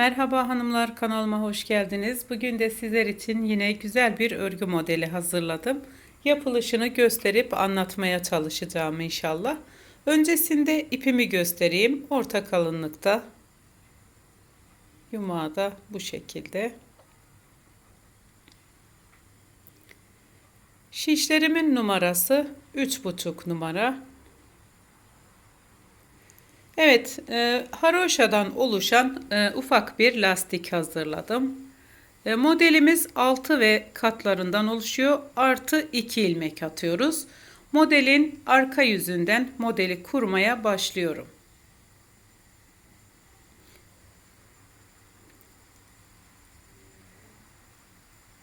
Merhaba hanımlar kanalıma hoş geldiniz. Bugün de sizler için yine güzel bir örgü modeli hazırladım. Yapılışını gösterip anlatmaya çalışacağım inşallah. Öncesinde ipimi göstereyim. Orta kalınlıkta. Yumağı da bu şekilde. Şişlerimin numarası 3,5 numara. Evet, e, haroşadan oluşan e, ufak bir lastik hazırladım. E, modelimiz 6 ve katlarından oluşuyor. Artı 2 ilmek atıyoruz. Modelin arka yüzünden modeli kurmaya başlıyorum.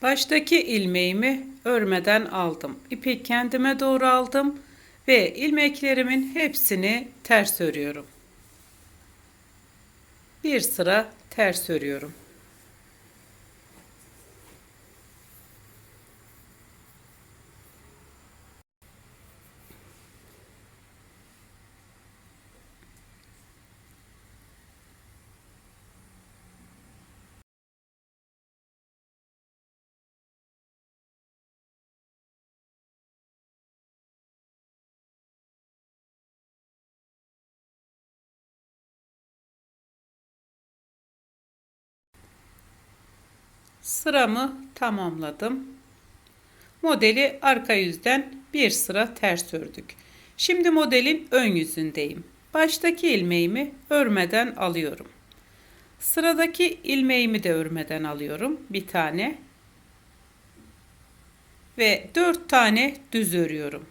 Baştaki ilmeğimi örmeden aldım. İpi kendime doğru aldım ve ilmeklerimin hepsini ters örüyorum bir sıra ters örüyorum. Sıramı tamamladım. Modeli arka yüzden bir sıra ters ördük. Şimdi modelin ön yüzündeyim. Baştaki ilmeğimi örmeden alıyorum. Sıradaki ilmeğimi de örmeden alıyorum. Bir tane. Ve dört tane düz örüyorum.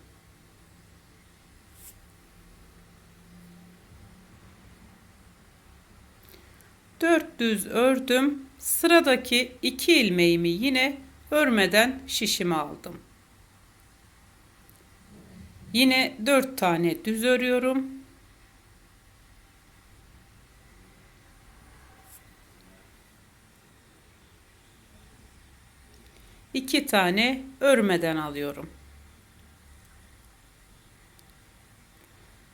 Dört düz ördüm. Sıradaki iki ilmeğimi yine örmeden şişime aldım. Yine dört tane düz örüyorum. İki tane örmeden alıyorum.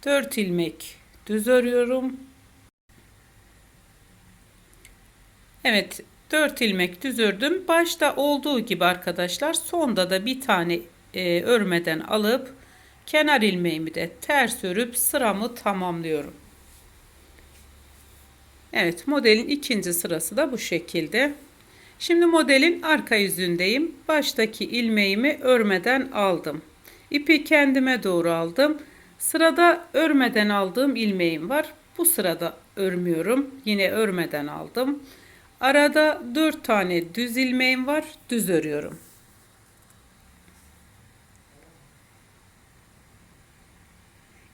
Dört ilmek düz örüyorum. Evet 4 ilmek düz ördüm. Başta olduğu gibi arkadaşlar sonda da bir tane e, örmeden alıp kenar ilmeğimi de ters örüp sıramı tamamlıyorum. Evet modelin ikinci sırası da bu şekilde. Şimdi modelin arka yüzündeyim. Baştaki ilmeğimi örmeden aldım. İpi kendime doğru aldım. Sırada örmeden aldığım ilmeğim var. Bu sırada örmüyorum. Yine örmeden aldım. Arada 4 tane düz ilmeğim var. Düz örüyorum.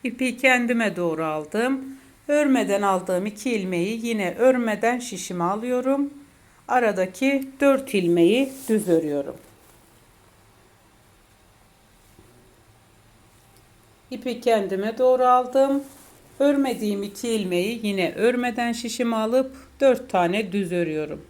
İpi kendime doğru aldım. Örmeden aldığım iki ilmeği yine örmeden şişime alıyorum. Aradaki 4 ilmeği düz örüyorum. İpi kendime doğru aldım. Örmediğim iki ilmeği yine örmeden şişime alıp 4 tane düz örüyorum.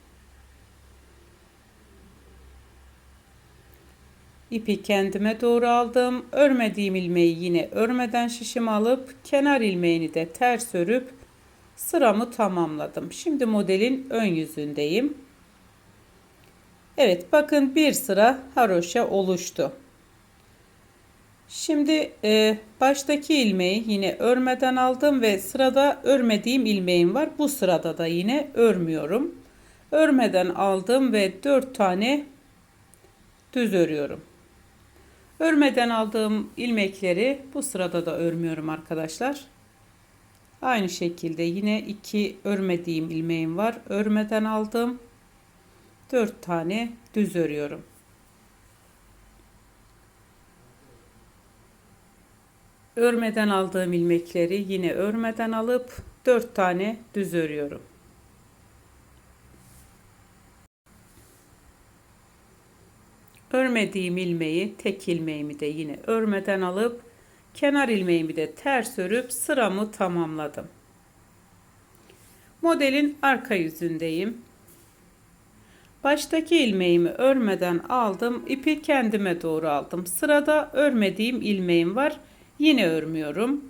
İpi kendime doğru aldım. Örmediğim ilmeği yine örmeden şişime alıp kenar ilmeğini de ters örüp sıramı tamamladım. Şimdi modelin ön yüzündeyim. Evet bakın bir sıra haroşa oluştu. Şimdi e, baştaki ilmeği yine örmeden aldım ve sırada örmediğim ilmeğim var. Bu sırada da yine örmüyorum. Örmeden aldım ve 4 tane düz örüyorum. Örmeden aldığım ilmekleri bu sırada da örmüyorum arkadaşlar. Aynı şekilde yine iki örmediğim ilmeğim var. Örmeden aldım. 4 tane düz örüyorum. Örmeden aldığım ilmekleri yine örmeden alıp 4 tane düz örüyorum. Örmediğim ilmeği, tek ilmeğimi de yine örmeden alıp kenar ilmeğimi de ters örüp sıramı tamamladım. Modelin arka yüzündeyim. Baştaki ilmeğimi örmeden aldım. ipi kendime doğru aldım. Sırada örmediğim ilmeğim var. Yine örmüyorum.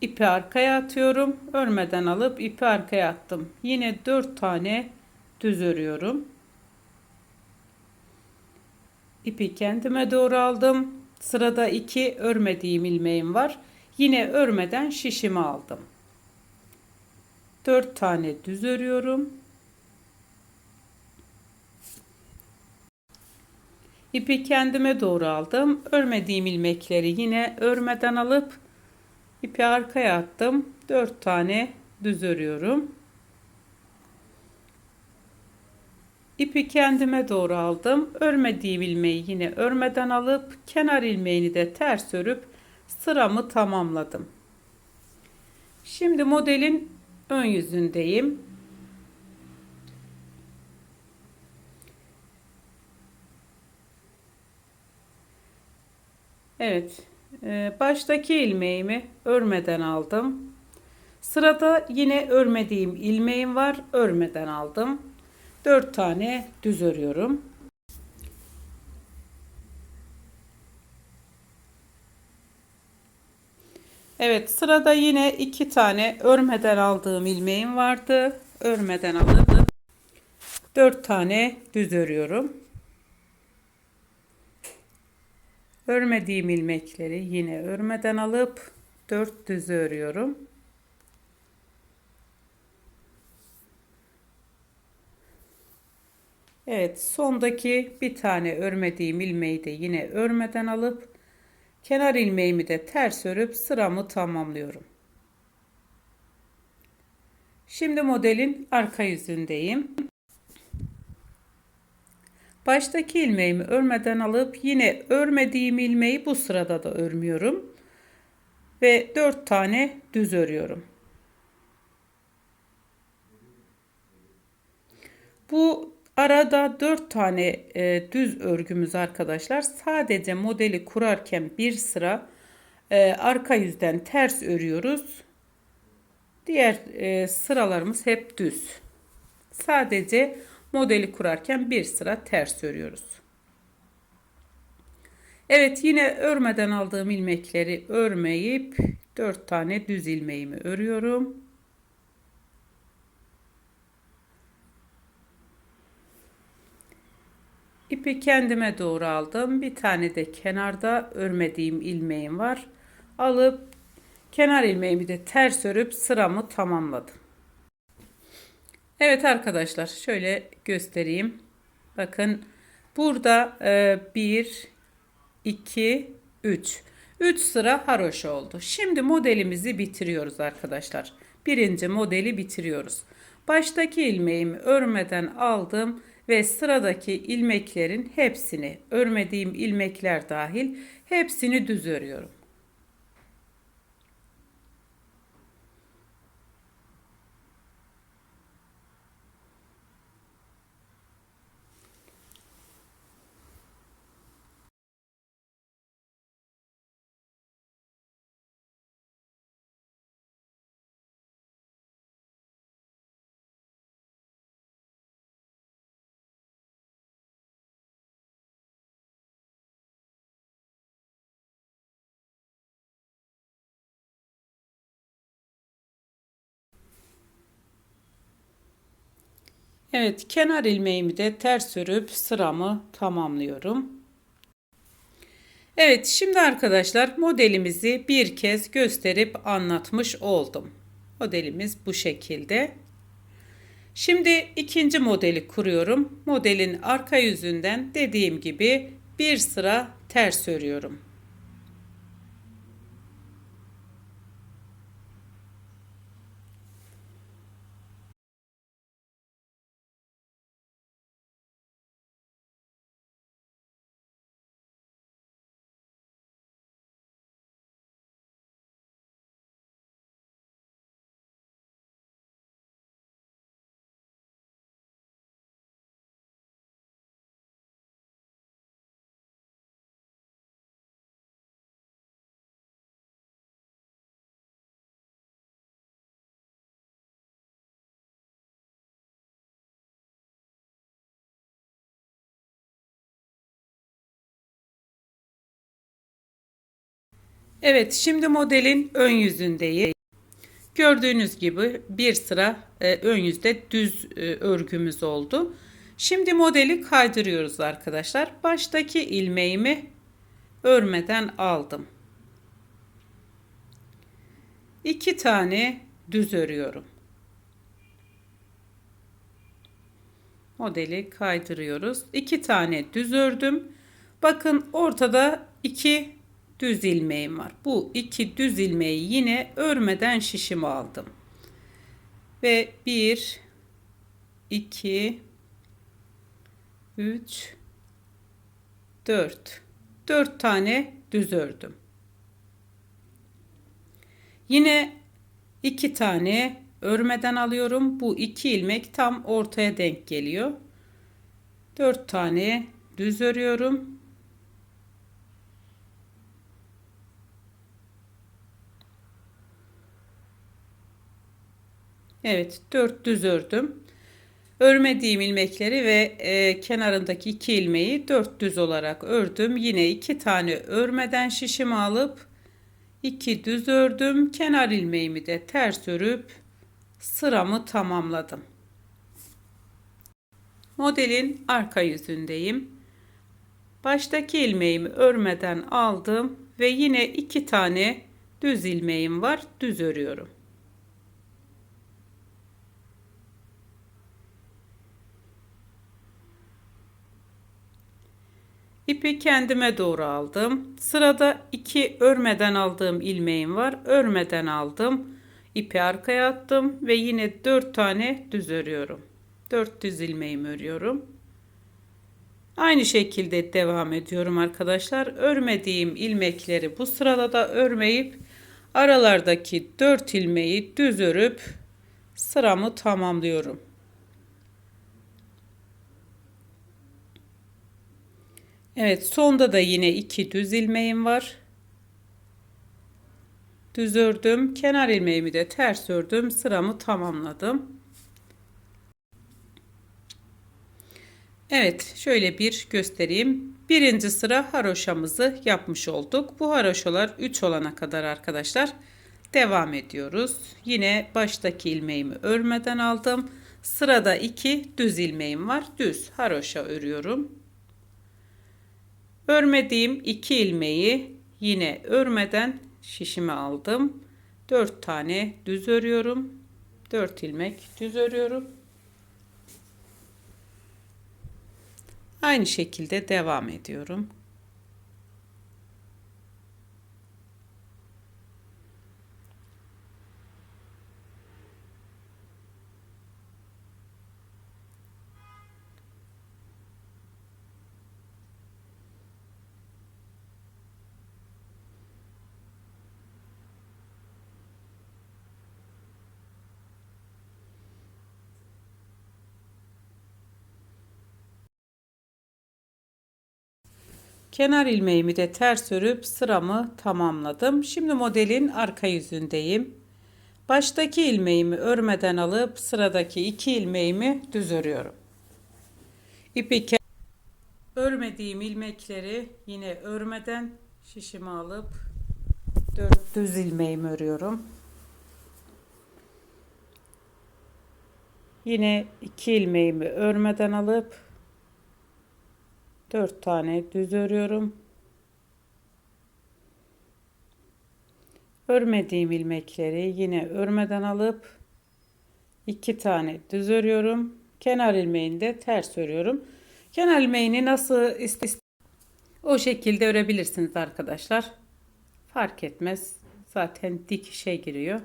ipi arkaya atıyorum. Örmeden alıp ipi arkaya attım. Yine 4 tane düz örüyorum. İpi kendime doğru aldım. Sırada 2 örmediğim ilmeğim var. Yine örmeden şişimi aldım. 4 tane düz örüyorum. İpi kendime doğru aldım. Örmediğim ilmekleri yine örmeden alıp ipi arkaya attım. 4 tane düz örüyorum. İpi kendime doğru aldım. Örmediğim ilmeği yine örmeden alıp kenar ilmeğini de ters örüp sıramı tamamladım. Şimdi modelin ön yüzündeyim. Evet. e, Baştaki ilmeğimi örmeden aldım. Sırada yine örmediğim ilmeğim var. Örmeden aldım. 4 tane düz örüyorum. Evet sırada yine iki tane örmeden aldığım ilmeğim vardı. Örmeden alıp 4 tane düz örüyorum. Örmediğim ilmekleri yine örmeden alıp 4 düz örüyorum. Evet sondaki bir tane örmediğim ilmeği de yine örmeden alıp kenar ilmeğimi de ters örüp sıramı tamamlıyorum. Şimdi modelin arka yüzündeyim. Baştaki ilmeğimi örmeden alıp yine örmediğim ilmeği bu sırada da örmüyorum. Ve 4 tane düz örüyorum. Bu arada 4 tane e, düz örgümüz arkadaşlar. Sadece modeli kurarken bir sıra e, arka yüzden ters örüyoruz. Diğer e, sıralarımız hep düz. Sadece modeli kurarken bir sıra ters örüyoruz. Evet yine örmeden aldığım ilmekleri örmeyip 4 tane düz ilmeğimi örüyorum. İpi kendime doğru aldım. Bir tane de kenarda örmediğim ilmeğim var. Alıp kenar ilmeğimi de ters örüp sıramı tamamladım. Evet arkadaşlar şöyle göstereyim. Bakın burada 1, 2, 3. 3 sıra haroşa oldu. Şimdi modelimizi bitiriyoruz arkadaşlar. Birinci modeli bitiriyoruz. Baştaki ilmeğimi örmeden aldım ve sıradaki ilmeklerin hepsini örmediğim ilmekler dahil hepsini düz örüyorum. Evet kenar ilmeğimi de ters örüp sıramı tamamlıyorum. Evet şimdi arkadaşlar modelimizi bir kez gösterip anlatmış oldum. Modelimiz bu şekilde. Şimdi ikinci modeli kuruyorum. Modelin arka yüzünden dediğim gibi bir sıra ters örüyorum. Evet şimdi modelin ön yüzündeyiz. Gördüğünüz gibi bir sıra e, ön yüzde düz e, örgümüz oldu. Şimdi modeli kaydırıyoruz arkadaşlar. Baştaki ilmeğimi örmeden aldım. İki tane düz örüyorum. Modeli kaydırıyoruz. İki tane düz ördüm. Bakın ortada iki düz ilmeğim var. Bu iki düz ilmeği yine örmeden şişimi aldım. Ve bir, iki, üç, dört. Dört tane düz ördüm. Yine iki tane örmeden alıyorum. Bu iki ilmek tam ortaya denk geliyor. Dört tane düz örüyorum. Evet, dört düz ördüm. Örmediğim ilmekleri ve e, kenarındaki iki ilmeği dört düz olarak ördüm. Yine iki tane örmeden şişimi alıp iki düz ördüm. Kenar ilmeğimi de ters örüp sıramı tamamladım. Modelin arka yüzündeyim. Baştaki ilmeğimi örmeden aldım ve yine iki tane düz ilmeğim var. Düz örüyorum. İpi kendime doğru aldım. Sırada iki örmeden aldığım ilmeğim var. Örmeden aldım. İpi arkaya attım ve yine dört tane düz örüyorum. Dört düz ilmeğimi örüyorum. Aynı şekilde devam ediyorum arkadaşlar. Örmediğim ilmekleri bu sırada da örmeyip aralardaki dört ilmeği düz örüp sıramı tamamlıyorum. Evet sonda da yine iki düz ilmeğim var. Düz ördüm. Kenar ilmeğimi de ters ördüm. Sıramı tamamladım. Evet şöyle bir göstereyim. Birinci sıra haroşamızı yapmış olduk. Bu haroşalar 3 olana kadar arkadaşlar devam ediyoruz. Yine baştaki ilmeğimi örmeden aldım. Sırada 2 düz ilmeğim var. Düz haroşa örüyorum. Örmediğim iki ilmeği yine örmeden şişime aldım. 4 tane düz örüyorum. 4 ilmek düz örüyorum. Aynı şekilde devam ediyorum. Kenar ilmeğimi de ters örüp sıramı tamamladım. Şimdi modelin arka yüzündeyim. Baştaki ilmeğimi örmeden alıp sıradaki iki ilmeğimi düz örüyorum. İpi örmediğim ilmekleri yine örmeden şişime alıp düz ilmeğimi örüyorum. Yine iki ilmeğimi örmeden alıp 4 tane düz örüyorum. Örmediğim ilmekleri yine örmeden alıp 2 tane düz örüyorum. Kenar ilmeğini de ters örüyorum. Kenar ilmeğini nasıl ist o şekilde örebilirsiniz arkadaşlar. Fark etmez. Zaten dikişe giriyor.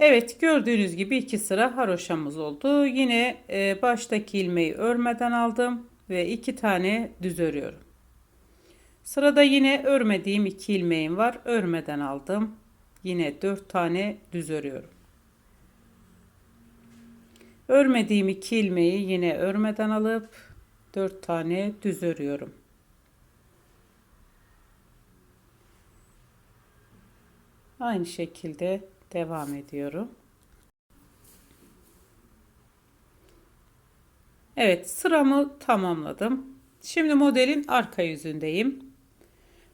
Evet gördüğünüz gibi iki sıra haroşamız oldu. Yine e, baştaki ilmeği örmeden aldım ve iki tane düz örüyorum. Sırada yine örmediğim iki ilmeğim var. Örmeden aldım. Yine dört tane düz örüyorum. Örmediğim iki ilmeği yine örmeden alıp dört tane düz örüyorum. Aynı şekilde devam ediyorum. Evet sıramı tamamladım. Şimdi modelin arka yüzündeyim.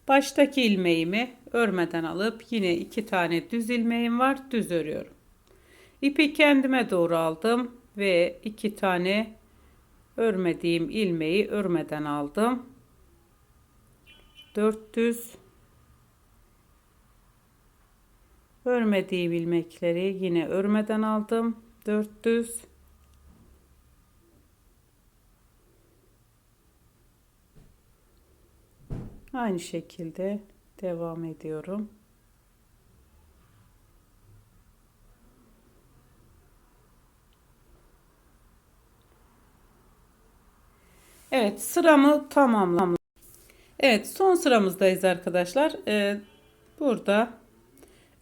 Baştaki ilmeğimi örmeden alıp yine iki tane düz ilmeğim var düz örüyorum. İpi kendime doğru aldım ve iki tane örmediğim ilmeği örmeden aldım. 4 düz örmediğim ilmekleri yine örmeden aldım. 4 düz Aynı şekilde devam ediyorum. Evet sıramı tamamladım. Evet son sıramızdayız arkadaşlar. Ee, burada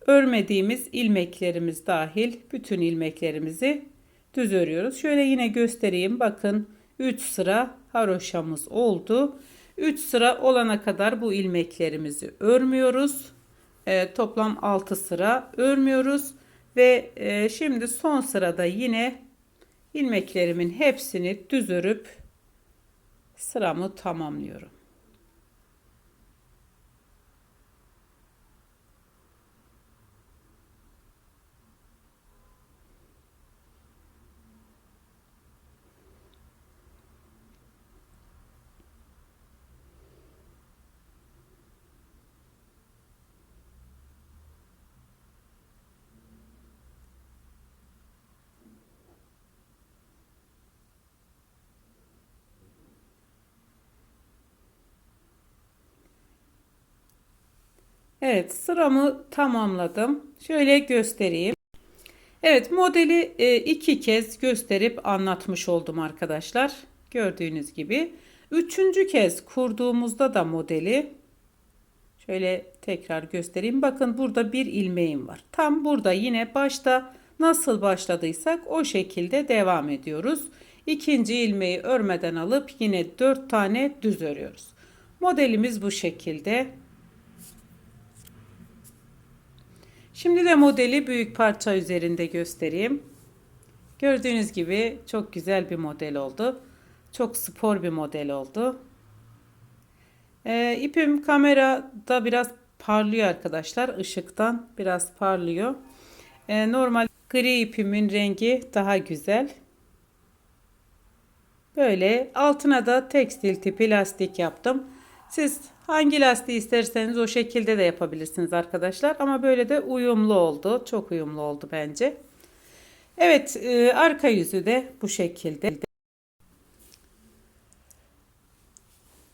örmediğimiz ilmeklerimiz dahil bütün ilmeklerimizi düz örüyoruz. Şöyle yine göstereyim. Bakın 3 sıra haroşamız oldu. 3 sıra olana kadar bu ilmeklerimizi örmüyoruz. E, toplam 6 sıra örmüyoruz. Ve e, şimdi son sırada yine ilmeklerimin hepsini düz örüp sıramı tamamlıyorum. Evet sıramı tamamladım. Şöyle göstereyim. Evet modeli e, iki kez gösterip anlatmış oldum arkadaşlar. Gördüğünüz gibi. Üçüncü kez kurduğumuzda da modeli şöyle tekrar göstereyim. Bakın burada bir ilmeğim var. Tam burada yine başta nasıl başladıysak o şekilde devam ediyoruz. İkinci ilmeği örmeden alıp yine dört tane düz örüyoruz. Modelimiz bu şekilde. Şimdi de modeli büyük parça üzerinde göstereyim. Gördüğünüz gibi çok güzel bir model oldu. Çok spor bir model oldu. Ee, ipim kamerada biraz parlıyor arkadaşlar. Işıktan biraz parlıyor. Ee, normal gri ipimin rengi daha güzel. Böyle altına da tekstil tipi lastik yaptım. Siz hangi lastiği isterseniz o şekilde de yapabilirsiniz arkadaşlar. Ama böyle de uyumlu oldu. Çok uyumlu oldu bence. Evet e, arka yüzü de bu şekilde.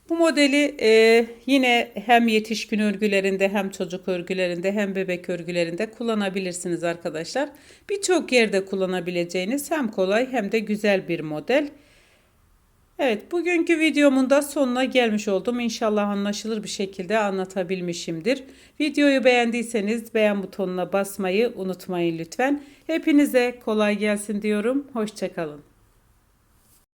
Bu modeli e, yine hem yetişkin örgülerinde hem çocuk örgülerinde hem bebek örgülerinde kullanabilirsiniz arkadaşlar. Birçok yerde kullanabileceğiniz hem kolay hem de güzel bir model. Evet bugünkü videomun da sonuna gelmiş oldum. İnşallah anlaşılır bir şekilde anlatabilmişimdir. Videoyu beğendiyseniz beğen butonuna basmayı unutmayın lütfen. Hepinize kolay gelsin diyorum. Hoşçakalın.